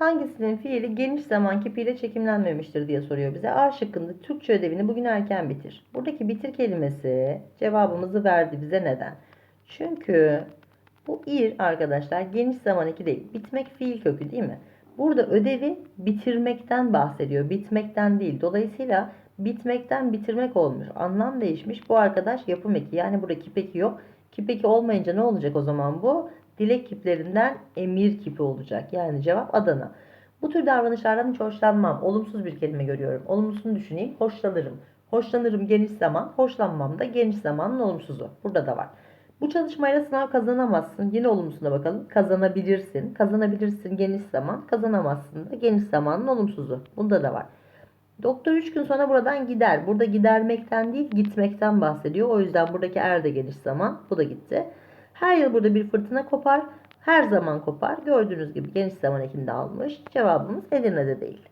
Hangisinin fiili geniş zaman kipiyle çekimlenmemiştir diye soruyor bize. A şıkkında Türkçe ödevini bugün erken bitir. Buradaki bitir kelimesi cevabımızı verdi bize neden? Çünkü bu ir arkadaşlar geniş zaman eki değil. Bitmek fiil kökü değil mi? Burada ödevi bitirmekten bahsediyor. Bitmekten değil. Dolayısıyla bitmekten bitirmek olmuş. Anlam değişmiş. Bu arkadaş yapım eki. Yani burada kipeki yok. Kipeki olmayınca ne olacak o zaman bu? Dilek kiplerinden emir kipi olacak. Yani cevap Adana. Bu tür davranışlardan hiç hoşlanmam. Olumsuz bir kelime görüyorum. Olumsuzunu düşüneyim. Hoşlanırım. Hoşlanırım geniş zaman. Hoşlanmam da geniş zamanın olumsuzu. Burada da var. Bu çalışmayla sınav kazanamazsın. Yine olumsuzuna bakalım. Kazanabilirsin. Kazanabilirsin geniş zaman. Kazanamazsın da geniş zamanın olumsuzu. Bunda da var. Doktor 3 gün sonra buradan gider. Burada gidermekten değil gitmekten bahsediyor. O yüzden buradaki er de geniş zaman. Bu da gitti. Her yıl burada bir fırtına kopar. Her zaman kopar. Gördüğünüz gibi geniş zaman ekinde almış. Cevabımız Edirne'de değil.